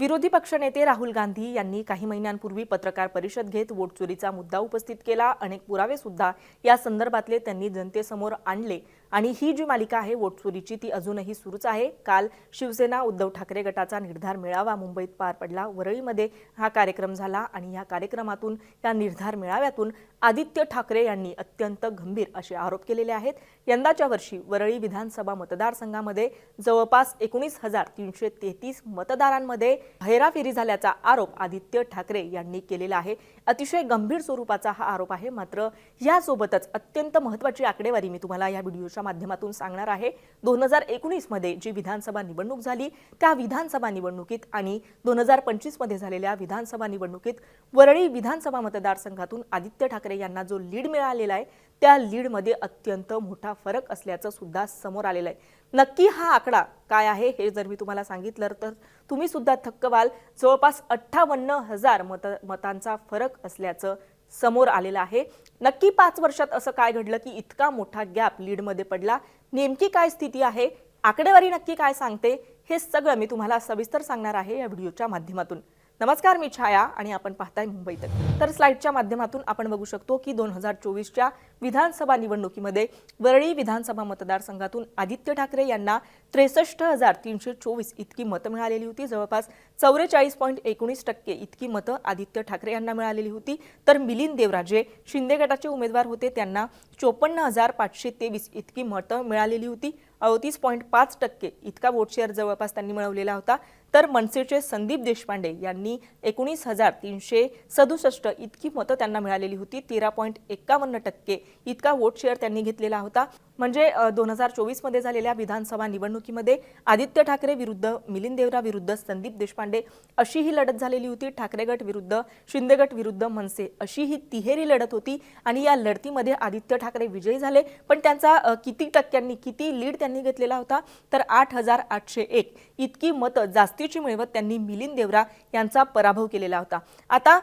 विरोधी पक्षनेते राहुल गांधी यांनी काही महिन्यांपूर्वी पत्रकार परिषद घेत वोट चोरीचा मुद्दा उपस्थित केला. अनेक पुरावे सुद्धा या संदर्भातले त्यांनी जनतेसमोर आणले आणि ही जी मालिका आहे वोट चोरीची ती अजूनही सुरूच आहे. काल शिवसेना उद्धव ठाकरे गटाचा निर्धार मेळावा मुंबईत पार पडला. वरळीमध्ये हा कार्यक्रम झाला आणि या कार्यक्रमातून या निर्धार मेळाव्यातून आदित्य ठाकरे यांनी अत्यंत गंभीर असे आरोप केलेले आहेत. यंदाच्या वर्षी वरळी विधानसभा मतदारसंघामध्ये जवळपास एकोणीस हजार तीनशे तेहतीस मतदारांमध्ये हेराफेरी झाल्याचा आरोप आदित्य ठाकरे यांनी केलेला आहे. अतिशय गंभीर स्वरूपाचा हा आरोप आहे. मात्र यासोबतच अत्यंत महत्वाची आकडेवारी मी तुम्हाला या व्हिडिओच्या माध्यमातून सांगणार आहे. दोन हजार एकोणीसमध्ये जी विधानसभा निवडणूक झाली त्या विधानसभा निवडणुकीत आणि दोन हजार पंचवीसमध्ये झालेल्या विधानसभा निवडणुकीत वरळी विधानसभा मतदारसंघातून आदित्य ठाकरे यांना जो लीड मिळालेला आहे त्या लीडमध्ये अत्यंत मोठा फरक असल्याचं सुद्धा समोर आलेलं आहे. नक्की हा आकडा काय आहे हे जर मी तुम्हाला सांगितलं तर तुम्ही सुद्धा थक्क व्हाल. जवळपास अठ्ठावन्न हजार मत मतांचा फरक असल्याचं समोर आलेलं आहे. नक्की पाच वर्षात असं काय घडलं की इतका मोठा गॅप लीडमध्ये पडला? नेमकी काय स्थिती आहे? आकडेवारी नक्की काय सांगते? हे सगळं मी तुम्हाला सविस्तर सांगणार आहे या व्हिडिओच्या माध्यमातून. नमस्कार मी छाया आणि आपण पाहताय मुंबई तक. तर स्लाईडच्या माध्यमातून आपण बघू शकतो की दोन हजार चोवीसच्या विधानसभा निवडणुकीमध्ये वरळी विधानसभा मतदारसंघातून आदित्य ठाकरे यांना त्रेसष्ट हजार तीनशे चोवीस इतकी मतं मिळालेली होती. जवळपास चौवेचाळीस पॉईंट एकोणीस टक्के इतकी मतं आदित्य ठाकरे यांना मिळालेली होती. तर मिलिंद देवराजे शिंदे गटाचे उमेदवार होते. त्यांना चोपन्न हजार पाचशे तेवीस इतकी मतं मिळालेली होती. अडतीस पॉईंट पाच टक्के इतका वोट शेअर जवळपास त्यांनी मिळवलेला होता. तर मनसेचे संदीप देशपांडे यांनी एकोणीस हजार तीनशे सदुसष्ट इतकी मतं त्यांना मिळालेली होती. तेरा पॉईंट एक्कावन्न टक्के इतका वोट शेअर त्यांनी घेतलेला होता. म्हणजे दोन हजार चोवीसमध्ये झालेल्या विधानसभा निवडणुकीमध्ये आदित्य ठाकरे विरुद्ध मिलिंद देवरा विरुद्ध संदीप देशपांडे अशी ही लढत झालेली होती. ठाकरे गट विरुद्ध शिंदे गट विरुद्ध मनसे अशी ही तिहेरी लढत होती आणि या लढतीमध्ये आदित्य ठाकरे विजयी झाले. पण त्यांचा किती टक्क्यांनी किती लीड त्यांनी घेतलेला होता? तर आठ हजार आठशे एक. इतकी मतं जास्तीची मिळवत त्यांनी मिलिंद देवरा यांचा पराभव केलेला होता. आता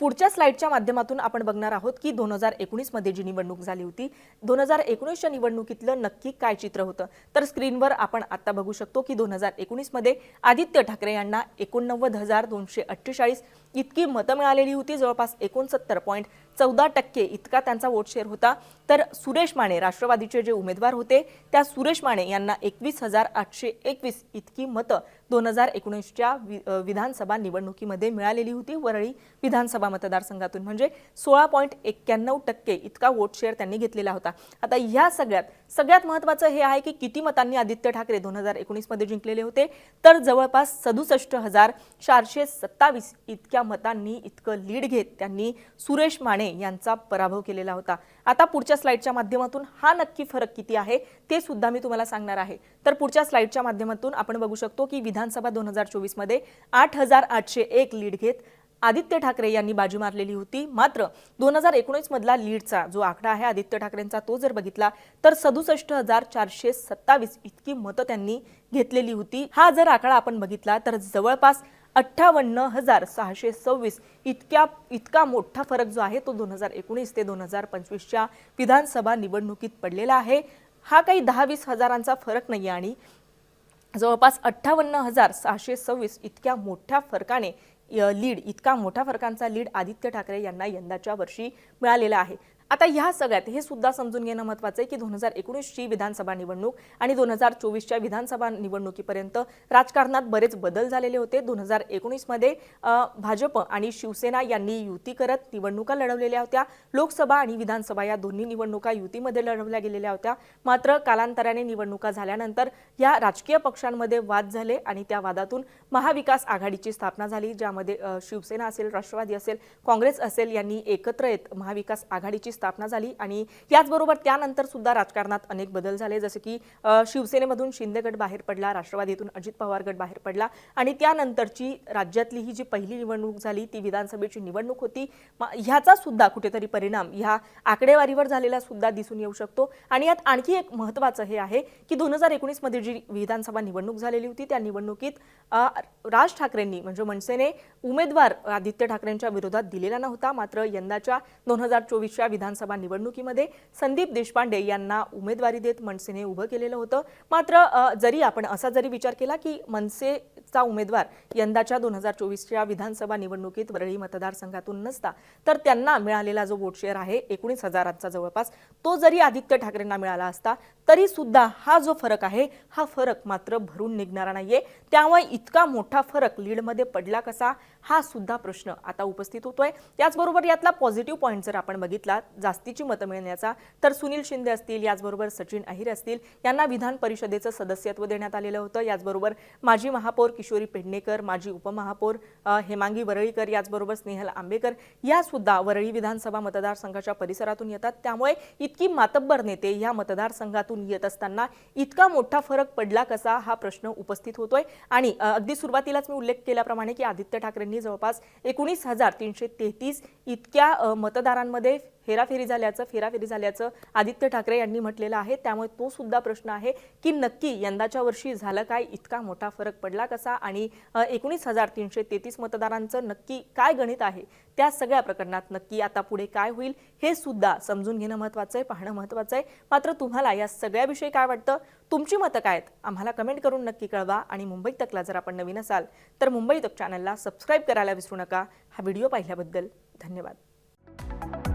पुढच्या स्लाइडच्या माध्यमातून आपण बघणार आहोत की दोन हजार एकोणीसमध्ये जी निवडणूक झाली होती दोन हजार एकोणीसच्या निवडणुकीतलं नक्की काय चित्र होतं? तर स्क्रीनवर आपण आता बघू शकतो की दोन हजार एकोणीसमध्ये आदित्य ठाकरे यांना एकोणनव्वद हजार दोनशे अठ्ठेचाळीस इतकी मतं मिळालेली होती जवळपास एकोणसत्तर पॉईंट चौदा टक्के इतका त्यांचा वोट शेअर होता. तर सुरेश माने राष्ट्रवादीचे जे उमेदवार होते त्या सुरेश माने यांना एकवीस हजार आठशे एकवीस इतकी मतं दोन हजार एकोणीसच्या वि- विधानसभा निवडणुकीमध्ये मिळालेली होती. वरळी विधानसभा मतदारसंघातून म्हणजे सोळा पॉईंट एक्क्याण्णव टक्के इतका वोट शेअर त्यांनी घेतलेला होता. आता ह्या सगळ्यात सगळ्यात महत्त्वाचं हे आहे की किती मतांनी आदित्य ठाकरे दोन हजार एकोणीसमध्ये जिंकलेले होते? तर जवळपास सदुसष्ट हजार चारशे सत्तावीस इतक्या मतांनी इतकं लीड घेत त्यांनी सुरेश माने यांचा पराभव केलेला होता. आता पुढच्या स्लाइडच्या माध्यमातून हा नक्की फरक किती आहे ते सुद्धा मी तुम्हाला सांगणार आहे. तर पुढच्या स्लाइडच्या माध्यमातून आपण बघू शकतो की विधानसभा दोन हजार चोवीसमध्ये आठ हजार आठशे एक लीड घेत आदित्य ठाकरे यांनी बाजी मारलेली होती. मात्र दोन हजार एकोणीसमधला लीडचा जो आकडा आहे आदित्य ठाकरेंचा तो जर बघितला तर सदुसष्ट हजार चारशे सत्तावीस इतकी मतं त्यांनी घेतलेली होती. हा जर आकडा आपण बघितला तर जवळपास अठ्ठावन्न हजार सहाशे सव्वीस इतक्या इतका मोठा फरक जो आहे तो दोन हजार एकोणीस ते दोन हजार पंचवीसच्या विधानसभा निवडणुकीत पडलेला आहे. हा काही दहा वीस हजारांचा फरक नाही आणि जवळपास अठ्ठावन्न हजार सहाशे सव्वीस इतक्या मोठ्या फरकाने लीड इतका मोठ्या फरकांचा लीड आदित्य ठाकरे यांना यंदाच्या वर्षी मिळालेला आहे. आता ह्या सगळ्यात हे सुद्धा समजून घेणं महत्त्वाचं आहे की दोन हजार एकोणीसची विधानसभा निवडणूक आणि दोन हजार चोवीसच्या विधानसभा निवडणुकीपर्यंत राजकारणात बरेच बदल झालेले होते. दोन हजार एकोणीसमध्ये भाजप आणि शिवसेना यांनी युती करत निवडणुका लढवलेल्या होत्या. लोकसभा आणि विधानसभा या दोन्ही निवडणुका युतीमध्ये लढवल्या गेलेल्या होत्या. मात्र कालांतराने निवडणुका झाल्यानंतर या राजकीय पक्षांमध्ये वाद झाले आणि त्या वादातून महाविकास आघाडीची स्थापना झाली ज्यामध्ये शिवसेना असेल राष्ट्रवादी असेल काँग्रेस असेल यांनी एकत्र येत महाविकास आघाडीची स्थापना झाली आणि याचबरोबर त्यानंतर सुद्धा राजकारणात अनेक बदल झाले. जसे की शिवसेनेमधून शिंदे गट बाहेर पडला राष्ट्रवादीतून अजित पवार गट बाहेर पडला आणि त्यानंतरची राज्यातली ही जी पहिली निवडणूक झाली ती विधानसभेची निवडणूक होती ह्याचा सुद्धा कुठेतरी परिणाम ह्या आकडेवारीवर झालेला सुद्धा दिसून येऊ शकतो. आणि यात आणखी एक महत्त्वाचं हे आहे की दोन हजार एकोणीसमध्ये जी विधानसभा निवडणूक झालेली होती त्या निवडणुकीत राज ठाकरेंनी म्हणजे मनसेने उमेदवार आदित्य ठाकरेंच्या विरोधात दिलेला नव्हता मात्र यंदाच्या दोन हजार चोवीसच्या विधानसभा निवडणुकीमध्ये संदीप देशपांडे यांना उमेदवारी देत मनसेने उभं केलेलं होतं. मात्र जरी आपण असा जरी विचार केला की मनसेचा उमेदवार यंदाच्या दोन हजार चोवीसच्या विधानसभा निवडणुकीत वरळी मतदारसंघातून नसता तर त्यांना मिळालेला जो वोट शेअर आहे एकोणीस हजारांचा जवळपास तो जरी आदित्य ठाकरेंना मिळाला असता तरी सुद्धा हा जो फरक आहे हा फरक मात्र भरून निघणारा नाहीये. त्यामुळे इतका मोठा फरक लीडमध्ये पडला कसा हा सुद्धा प्रश्न आता उपस्थित होतोय. त्याचबरोबर यातला पॉझिटिव्ह पॉईंट जर आपण बघितला जास्तीची मतं मिळण्याचा तर सुनील शिंदे असतील याचबरोबर सचिन अहिर असतील यांना विधान परिषदेचं सदस्यत्व देण्यात आलेलं होतं. याचबरोबर माजी महापौर किशोरी पेडणेकर माजी उपमहापौर हेमांगी वरळीकर याचबरोबर स्नेहल आंबेकर या सुद्धा वरळी विधानसभा मतदारसंघाच्या परिसरातून येतात. त्यामुळे इतकी मातब्बर नेते या मतदारसंघातून येत असताना इतका मोठा फरक पडला कसा हा प्रश्न उपस्थित होतोय. आणि अगदी सुरुवातीलाच मी उल्लेख केल्याप्रमाणे की आदित्य ठाकरेंनी जवळपास एकोणीस हजार तीनशे तेहतीस इतक्या मतदारांमध्ये हेराफेरी झाल्याचं फेराफेरी झाल्याचं आदित्य ठाकरे यांनी म्हटलेलं आहे. त्यामुळे तो सुद्धा प्रश्न आहे की नक्की यंदाच्या वर्षी झालं काय? इतका मोठा फरक पडला कसा? आणि एकोणीस हजार तीनशे तेहतीस मतदारांचं नक्की काय गणित आहे? त्या सगळ्या प्रकरणात नक्की आता पुढे काय होईल? हे सुद्धा समजून घेणं महत्त्वाचं आहे पाहणं महत्त्वाचं आहे. मात्र तुम्हाला या सगळ्याविषयी काय वाटतं? तुमची मतं काय आहेत? आम्हाला कमेंट करून नक्की कळवा. आणि मुंबई तकला जर आपण नवीन असाल तर मुंबई तक चॅनलला सबस्क्राईब करायला विसरू नका. हा व्हिडिओ पाहिल्याबद्दल धन्यवाद.